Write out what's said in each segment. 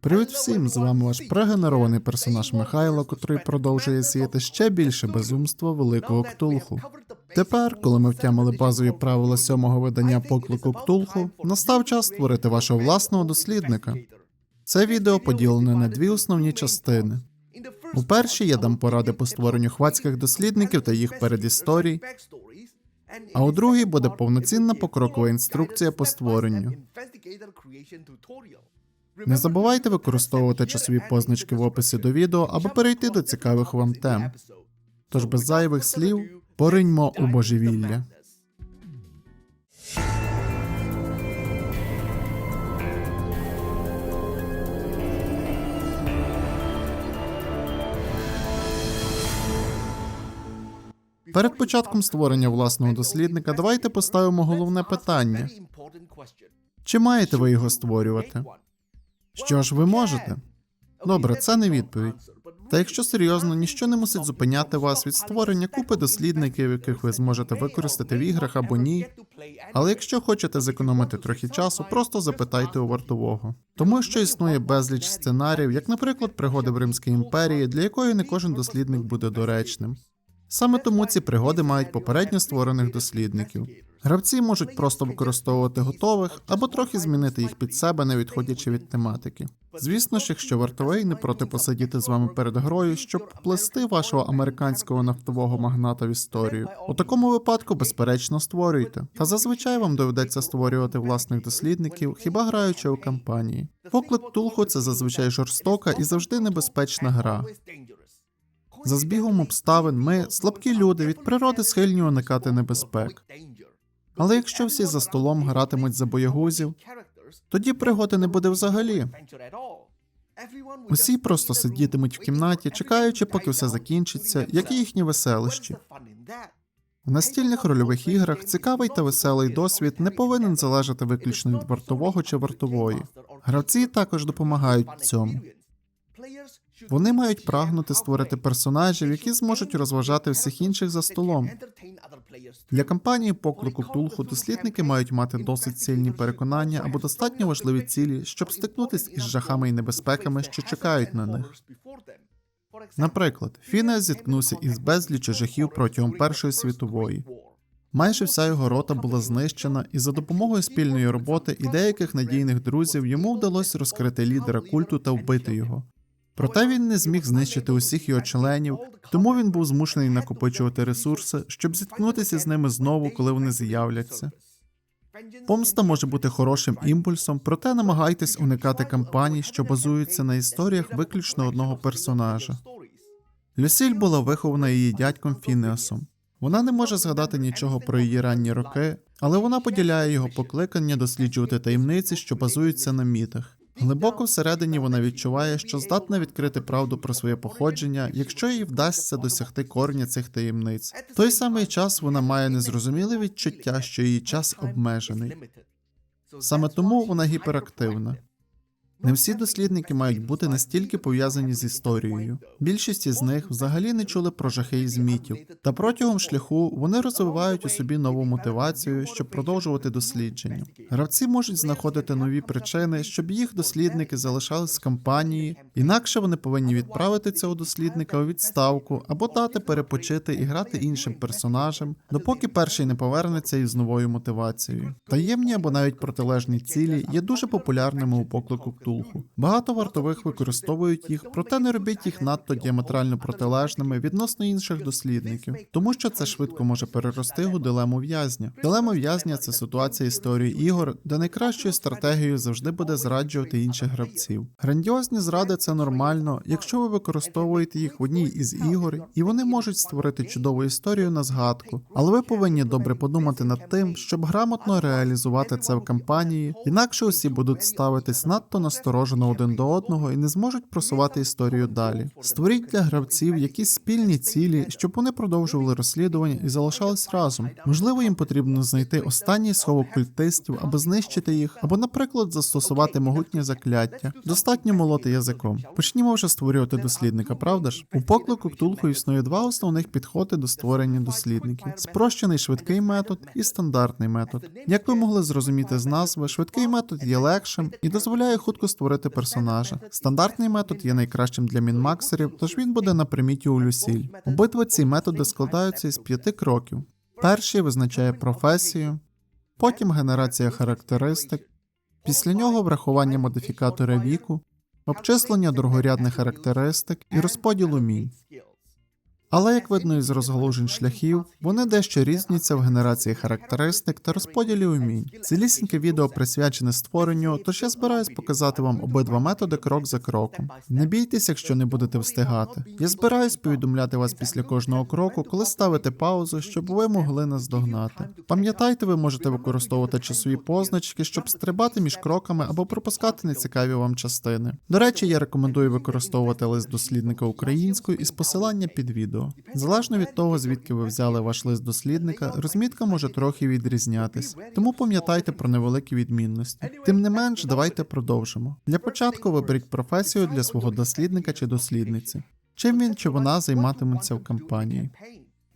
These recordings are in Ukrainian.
Привіт всім! З вами ваш прегенерований персонаж Михайло, котрий продовжує сіяти ще більше безумства великого ктулху. Тепер, коли ми втямили базові правила сьомого видання поклику ктулху, настав час створити вашого власного дослідника. Це відео поділене на дві основні частини. У першій я дам поради по створенню хвацьких дослідників та їх передісторій, а у другій буде повноцінна покрокова інструкція по створенню. Не забувайте використовувати часові позначки в описі до відео, аби перейти до цікавих вам тем. Тож без зайвих слів пориньмо у божевілля. Перед початком створення власного дослідника давайте поставимо головне питання: чи маєте ви його створювати? Що ж ви можете? Добре, це не відповідь. Та якщо серйозно, ніщо не мусить зупиняти вас від створення купи дослідників, яких ви зможете використати в іграх або ні. Але якщо хочете зекономити трохи часу, просто запитайте у вартового. Тому що існує безліч сценаріїв, як, наприклад, пригоди в Римській імперії, для якої не кожен дослідник буде доречним. Саме тому ці пригоди мають попередньо створених дослідників. Гравці можуть просто використовувати готових або трохи змінити їх під себе, не відходячи від тематики. Звісно ж, якщо вартовий не проти посидіти з вами перед грою, щоб плести вашого американського нафтового магната в історію. У такому випадку, безперечно, створюйте. Та зазвичай вам доведеться створювати власних дослідників, хіба граючи у кампанії. Поклик Тулху це зазвичай жорстока і завжди небезпечна гра. За збігом обставин ми, слабкі люди, від природи схильні уникати небезпек. Але якщо всі за столом гратимуть за боягузів, тоді пригоди не буде взагалі. Усі просто сидітимуть в кімнаті, чекаючи, поки все закінчиться, як і їхні веселищі. В настільних рольових іграх цікавий та веселий досвід не повинен залежати виключно від вартового чи вартової. Гравці також допомагають цьому. Вони мають прагнути створити персонажів, які зможуть розважати всіх інших за столом. Для кампанії поклику Ктулху дослідники мають мати досить сильні переконання або достатньо важливі цілі, щоб стикнутися із жахами і небезпеками, що чекають на них. Наприклад, Фінес зіткнувся із безліччю жахів протягом Першої світової. Майже вся його рота була знищена, і за допомогою спільної роботи і деяких надійних друзів йому вдалося розкрити лідера культу та вбити його. Проте він не зміг знищити усіх його членів, тому він був змушений накопичувати ресурси, щоб зіткнутися з ними знову, коли вони з'являться. Помста може бути хорошим імпульсом, проте намагайтесь уникати кампаній, що базуються на історіях виключно одного персонажа. Люсіль була вихована її дядьком Фінеосом. Вона не може згадати нічого про її ранні роки, але вона поділяє його покликання досліджувати таємниці, що базуються на мітах. Глибоко всередині вона відчуває, що здатна відкрити правду про своє походження, якщо їй вдасться досягти корня цих таємниць. В той самий час вона має незрозуміле відчуття, що її час обмежений. Саме тому вона гіперактивна. Не всі дослідники мають бути настільки пов'язані з історією. Більшість із них взагалі не чули про жахи із мітів, та протягом шляху вони розвивають у собі нову мотивацію, щоб продовжувати дослідження. Гравці можуть знаходити нові причини, щоб їх дослідники залишались в кампанії, інакше вони повинні відправити цього дослідника у відставку або дати перепочити і грати іншим персонажем, допоки перший не повернеться із новою мотивацією. Таємні або навіть протилежні цілі є дуже популярними у поклику Ктулху. Багато вартових використовують їх, проте не робіть їх надто діаметрально протилежними відносно інших дослідників, тому що це швидко може перерости у дилему в'язня. Дилема в'язня це ситуація історії ігор, де найкращою стратегією завжди буде зраджувати інших гравців. Грандіозні зради це нормально, якщо ви використовуєте їх в одній із ігор, і вони можуть створити чудову історію на згадку, але ви повинні добре подумати над тим, щоб грамотно реалізувати це в кампанії, інакше усі будуть ставитись надто насторожено один до одного і не зможуть просувати історію далі. Створіть для гравців якісь спільні цілі, щоб вони продовжували розслідування і залишались разом. Можливо, їм потрібно знайти останній сховок культистів, аби знищити їх, або, наприклад, застосувати могутнє закляття. Достатньо молоти язиком. Почнімо вже створювати дослідника, правда ж? У поклику Ктулху існує два основних підходи до створення дослідників: спрощений швидкий метод і стандартний метод. Як ви могли зрозуміти з назви, швидкий метод є легшим і дозволяє хутко спочатку створити персонажа. Стандартний метод є найкращим для мінмаксерів, тож він буде на приміті у Люсіль. Обидва ці методи складаються із п'яти кроків. Перший визначає професію, потім генерація характеристик, після нього врахування модифікатора віку, обчислення другорядних характеристик і розподіл умінь. Але як видно із розгалужень шляхів, вони дещо різняться в генерації характеристик та розподілі умінь. Цілісіньке відео присвячене створенню, тож я збираюсь показати вам обидва методи крок за кроком. Не бійтесь, якщо не будете встигати. Я збираюсь повідомляти вас після кожного кроку, коли ставите паузу, щоб ви могли нас догнати. Пам'ятайте, ви можете використовувати часові позначки, щоб стрибати між кроками або пропускати нецікаві вам частини. До речі, я рекомендую використовувати лист дослідника українською із посилання під відео. Залежно від того, звідки ви взяли ваш лист дослідника, розмітка може трохи відрізнятись, тому пам'ятайте про невеликі відмінності. Тим не менш, давайте продовжимо. Для початку виберіть професію для свого дослідника чи дослідниці. Чим він чи вона займатиметься в кампанії?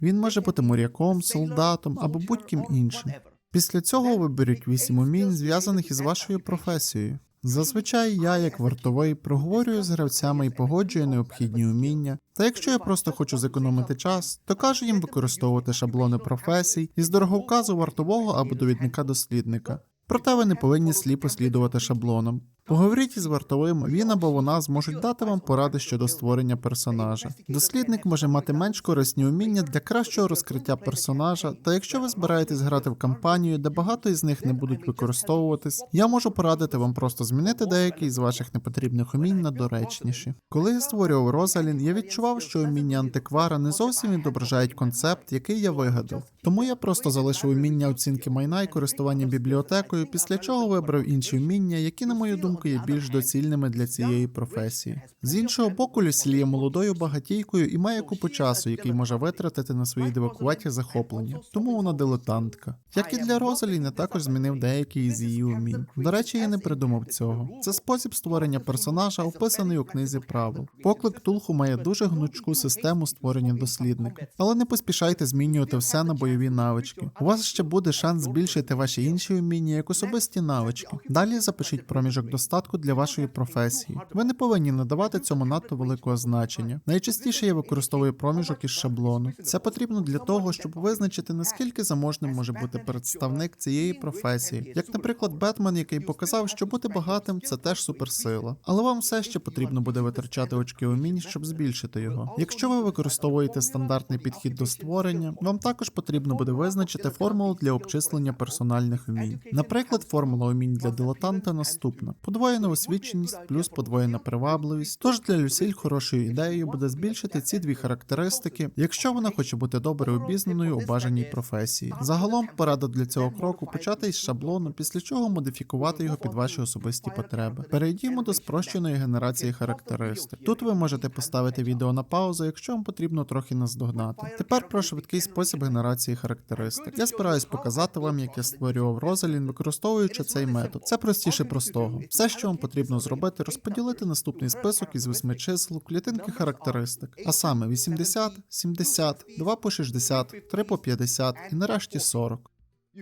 Він може бути моряком, солдатом або будь-ким іншим. Після цього виберіть вісім умінь, зв'язаних із вашою професією. Зазвичай я, як вартовий, проговорюю з гравцями і погоджую необхідні уміння. Та якщо я просто хочу зекономити час, то кажу їм використовувати шаблони професій із дороговказу вартового або довідника дослідника. Проте ви не повинні сліпо слідувати шаблонам. Поговоріть із вартовим, він або вона зможуть дати вам поради щодо створення персонажа. Дослідник може мати менш корисні уміння для кращого розкриття персонажа, та якщо ви збираєтесь грати в кампанію, де багато із них не будуть використовуватись, я можу порадити вам просто змінити деякі з ваших непотрібних умінь на доречніші. Коли я створював Розалін, я відчував, що уміння антиквара не зовсім відображають концепт, який я вигадав. Тому я просто залишив уміння оцінки майна і користування бібліотекою, після чого вибрав інші вміння, які, на мою думку, є більш доцільними для цієї професії. З іншого боку, Люсіль є молодою багатійкою і має купу часу, який може витратити на свої дивакуваті захоплення. Тому вона дилетантка. Як і для Розалін, я також змінив деякі із її умінь. До речі, я не придумав цього. Це спосіб створення персонажа, описаний у книзі правил. Поклик Тулху має дуже гнучку систему створення дослідника, але не поспішайте змінювати все на бойові навички. У вас ще буде шанс збільшити ваші інші уміння як особисті навички. Далі запишіть проміжок достатку для вашої професії. Ви не повинні надавати цьому надто великого значення. Найчастіше я використовую проміжок із шаблону. Це потрібно для того, щоб визначити наскільки заможним може бути представник цієї професії, як, наприклад, Бетмен, який показав, що бути багатим це теж суперсила. Але вам все ще потрібно буде витрачати очки умінь, щоб збільшити його. Якщо ви використовуєте стандартний підхід до створення, вам також потрібно буде визначити формулу для обчислення персональних умінь. Наприклад, формула умінь для дилетанта наступна: подвоєна освіченість плюс подвоєна привабливість. Тож для Люсіль хорошою ідеєю буде збільшити ці дві характеристики, якщо вона хоче бути добре обізнаною у бажаній професії. Загалом порада для цього кроку почати із шаблону, після чого модифікувати його під ваші особисті потреби. Перейдімо до спрощеної генерації характеристик. Тут ви можете поставити відео на паузу, якщо вам потрібно трохи наздогнати. Тепер про швидкий спосіб генерації характеристик. Я збираюсь показати вам, як я створював Розалін, використовуючи цей метод. Це простіше простого. Все, що вам потрібно зробити, розподілити наступний список із восьми чисел, клітинки характеристик, а саме 80, 70, 2 по 60, 3 по 50 і нарешті 40.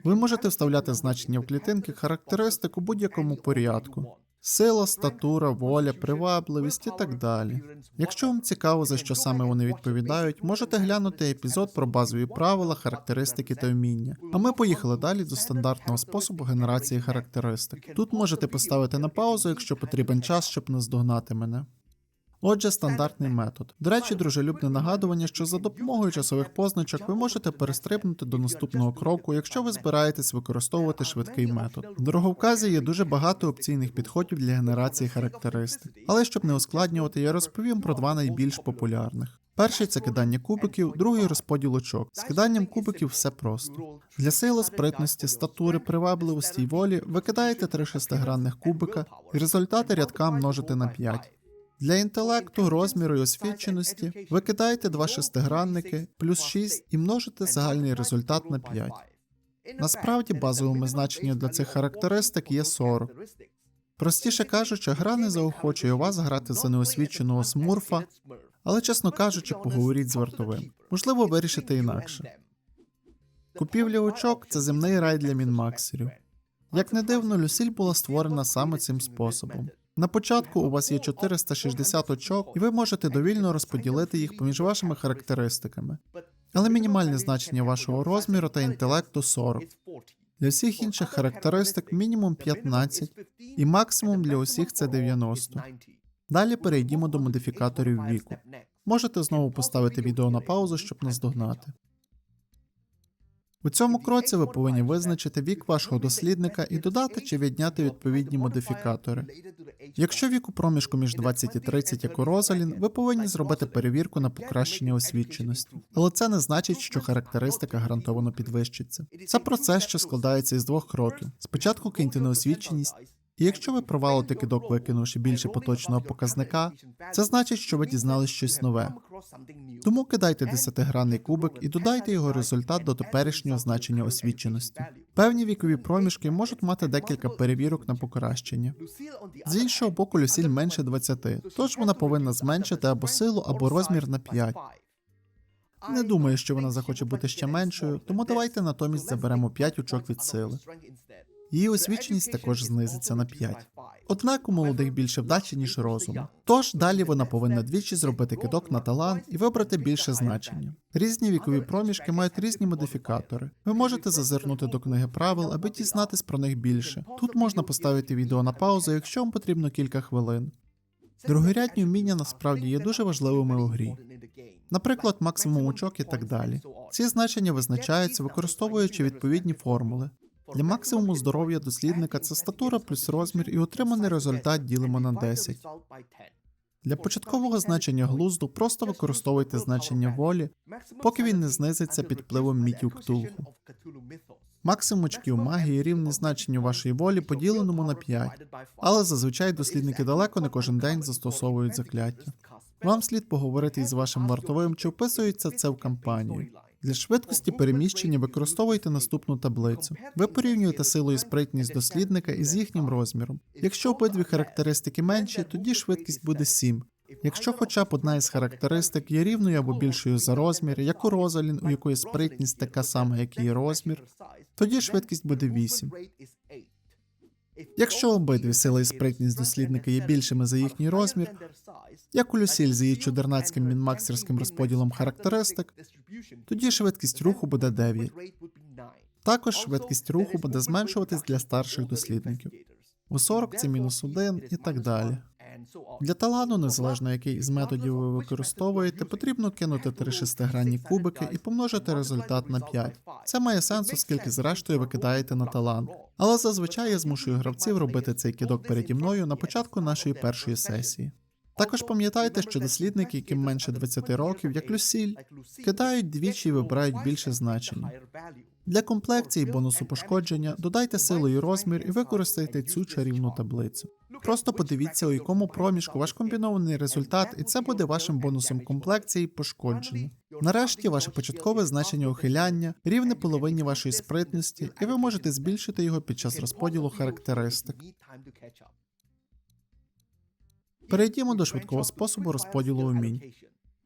Ви можете вставляти значення в клітинки характеристик у будь-якому порядку. Сила, статура, воля, привабливість і так далі. Якщо вам цікаво, за що саме вони відповідають, можете глянути епізод про базові правила, характеристики та вміння. А ми поїхали далі до стандартного способу генерації характеристик. Тут можете поставити на паузу, якщо потрібен час, щоб наздогнати мене. Отже, стандартний метод. До речі, дружелюбне нагадування, що за допомогою часових позначок ви можете перестрибнути до наступного кроку, якщо ви збираєтесь використовувати швидкий метод. В дороговказі є дуже багато опційних підходів для генерації характеристик. Але щоб не ускладнювати, я розповім про два найбільш популярних. Перший це кидання кубиків, другий розподіл очок. З киданням кубиків все просто. Для сили, спритності, статури, привабливості й волі ви кидаєте три шестигранних кубика, і результати рядка множите на 5. Для інтелекту, розміру і освіченості ви кидаєте два шестигранники плюс 6 і множите загальний результат на 5. Насправді базовими значеннями для цих характеристик є 40. Простіше кажучи, гра не заохочує вас грати за неосвіченого смурфа, але, чесно кажучи, поговоріть з вартовим. Можливо, вирішите інакше. Купівля очок це земний рай для мінмаксерів. Як не дивно, Люсіль була створена саме цим способом. На початку у вас є 460 очок, і ви можете довільно розподілити їх поміж вашими характеристиками. Але мінімальне значення вашого розміру та інтелекту 40. Для всіх інших характеристик мінімум 15, і максимум для усіх це 90. Далі перейдімо до модифікаторів віку. Можете знову поставити відео на паузу, щоб наздогнати. У цьому кроці ви повинні визначити вік вашого дослідника і додати чи відняти відповідні модифікатори. Якщо вік у проміжку між 20 і 30, як у Розалін, ви повинні зробити перевірку на покращення освіченості. Але це не значить, що характеристика гарантовано підвищиться. Це процес, що складається із двох кроків. Спочатку киньте неосвіченість, і якщо ви провалите кидок, викинувши більше поточного показника, це значить, що ви дізнались щось нове. Тому кидайте 10-гранний кубик і додайте його результат до теперішнього значення освіченості. Певні вікові проміжки можуть мати декілька перевірок на покращення. З іншого боку, Люсіль менше 20, тож вона повинна зменшити або силу, або розмір на 5. Не думаю, що вона захоче бути ще меншою, тому давайте натомість заберемо 5 очок від сили. Її освіченість також знизиться на 5. Однак у молодих більше вдачі, ніж розуму. Тож далі вона повинна двічі зробити кидок на талант і вибрати більше значення. Різні вікові проміжки мають різні модифікатори. Ви можете зазирнути до книги правил, аби дізнатись про них більше. Тут можна поставити відео на паузу, якщо вам потрібно кілька хвилин. Другорядні вміння насправді є дуже важливими у грі. Наприклад, максимум очок і так далі. Ці значення визначаються, використовуючи відповідні формули. Для максимуму здоров'я дослідника це статура плюс розмір і отриманий результат ділимо на 10. Для початкового значення глузду просто використовуйте значення волі, поки він не знизиться під впливом мітів ктулху. Максимум очків магії рівний значенню вашої волі поділеному на 5, але зазвичай дослідники далеко не кожен день застосовують закляття. Вам слід поговорити із вашим вартовим, чи вписується це в кампанію. Для швидкості переміщення використовуйте наступну таблицю. Ви порівнюєте силу і спритність дослідника із їхнім розміром. Якщо обидві характеристики менші, тоді швидкість буде 7. Якщо хоча б одна із характеристик є рівною або більшою за розмір, як у Розалін, у якої спритність така сама, як її розмір, тоді швидкість буде 8. Якщо обидві сила і спритність дослідника є більшими за їхній розмір, як у Люсіль з її чудернацьким мінмаксерським розподілом характеристик, тоді швидкість руху буде 9. Також швидкість руху буде зменшуватись для старших дослідників. У 40 це мінус 1 і так далі. Для талану, незалежно який із методів ви використовуєте, потрібно кинути три шестигранні кубики і помножити результат на 5. Це має сенс, оскільки зрештою ви кидаєте на талант. Але зазвичай я змушую гравців робити цей кидок переді мною на початку нашої першої сесії. Також пам'ятайте, що дослідники, яким менше 20 років, як Люсіль, кидають двічі і вибирають більше значення. Для комплекції бонусу пошкодження додайте силу і розмір і використайте цю чарівну таблицю. Просто подивіться, у якому проміжку ваш комбінований результат, і це буде вашим бонусом комплекції пошкодження. Нарешті ваше початкове значення ухиляння рівне половині вашої спритності, і ви можете збільшити його під час розподілу характеристик. Перейдімо до швидкого способу розподілу умінь.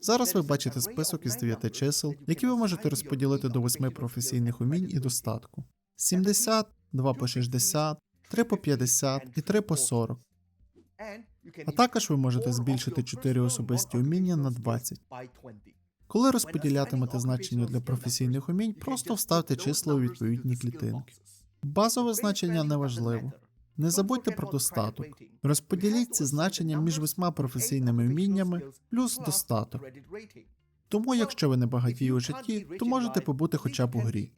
Зараз ви бачите список із 9 чисел, які ви можете розподілити до 8 професійних умінь і достатку: 70, 2 по 60, 3 по 50 і 3 по 40. А також ви можете збільшити 4 особисті уміння на 20. Коли розподілятимете значення для професійних умінь, просто вставте числа у відповідні клітинки. Базове значення не важливо. Не забудьте про достаток. Розподіліть ці значення між восьма професійними вміннями плюс достаток. Тому, якщо ви не багаті у житті, то можете побути хоча б у грі.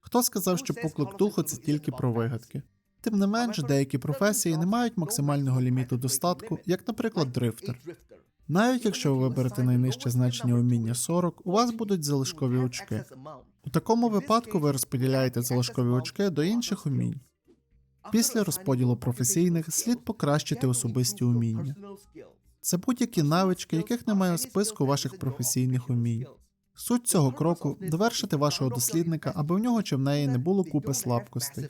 Хто сказав, що поклик духу це тільки про вигадки? Тим не менш, деякі професії не мають максимального ліміту достатку, як, наприклад, дрифтер. Навіть якщо ви виберете найнижче значення уміння 40, у вас будуть залишкові очки. У такому випадку ви розподіляєте залишкові очки до інших умінь. Після розподілу професійних слід покращити особисті уміння. Це будь-які навички, яких немає у списку ваших професійних умінь. Суть цього кроку довершити вашого дослідника, аби в нього чи в неї не було купи слабкостей.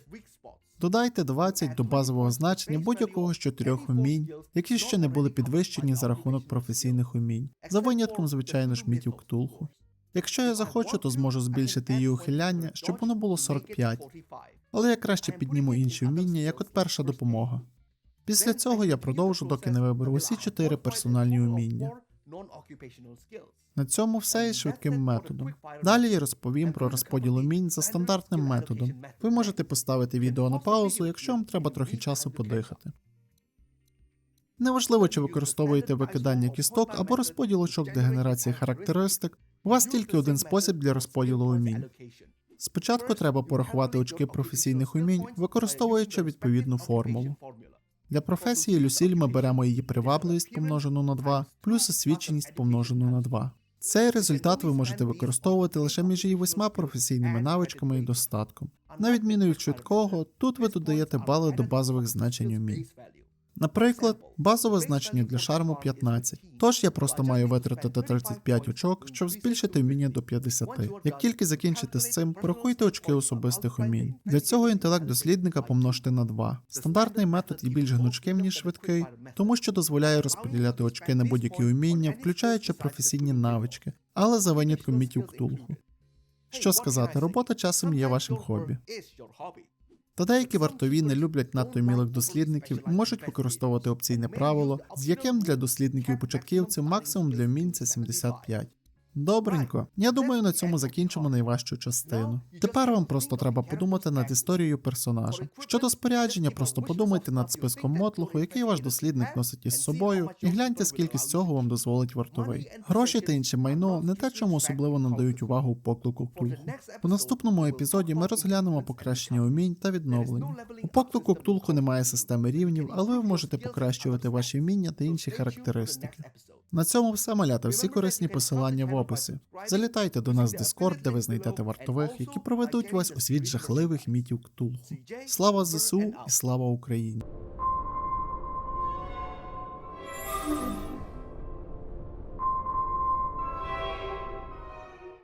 Додайте 20 до базового значення будь-якого з чотирьох умінь, які ще не були підвищені за рахунок професійних умінь, за винятком, звичайно ж, мітів ктулху. Якщо я захочу, то зможу збільшити її ухиляння, щоб воно було 45, але я краще підніму інші вміння, як от перша допомога. Після цього я продовжу, доки не виберу усі чотири персональні уміння. На цьому все із швидким методом. Далі я розповім про розподіл умінь за стандартним методом. Ви можете поставити відео на паузу, якщо вам треба трохи часу подихати. Неважливо, чи використовуєте викидання кісток або розподіл очок для генерації характеристик, у вас тільки один спосіб для розподілу умінь. Спочатку треба порахувати очки професійних умінь, використовуючи відповідну формулу. Для професії Люсіль ми беремо її привабливість помножену на 2, плюс освіченість помножену на 2. Цей результат ви можете використовувати лише між її восьма професійними навичками і достатком. На відміну від швидкого, тут ви додаєте бали до базових значень умінь. Наприклад, базове значення для шарму 15, тож я просто маю витратити 35 очок, щоб збільшити вміння до 50. Як тільки закінчите з цим, порахуйте очки особистих умінь. Для цього інтелект дослідника помножте на 2. Стандартний метод є більш гнучким, ніж швидкий, тому що дозволяє розподіляти очки на будь-які уміння, включаючи професійні навички, але за винятком мітів ктулху. Що сказати, робота часом є вашим хобі. Та деякі вартові не люблять надто мілих дослідників і можуть використовувати опційне правило, з яким для дослідників-початківців максимум для вмінь це 75. Добренько. Я думаю, на цьому закінчимо найважчу частину. Тепер вам просто треба подумати над історією персонажа. Щодо спорядження, просто подумайте над списком мотлуху, який ваш дослідник носить із собою, і гляньте, скільки з цього вам дозволить вартовий. Гроші та інше майно не те, чому особливо надають увагу у поклику Ктулху. У наступному епізоді ми розглянемо покращення умінь та відновлення. У поклику Ктулху немає системи рівнів, але ви можете покращувати ваші вміння та інші характеристики. На цьому все маляти Всі корисні посилання в описі. Залітайте до нас в Discord, де ви знайдете вартових, які проведуть вас у світ жахливих мітів ктулху. Слава ЗСУ і слава Україні!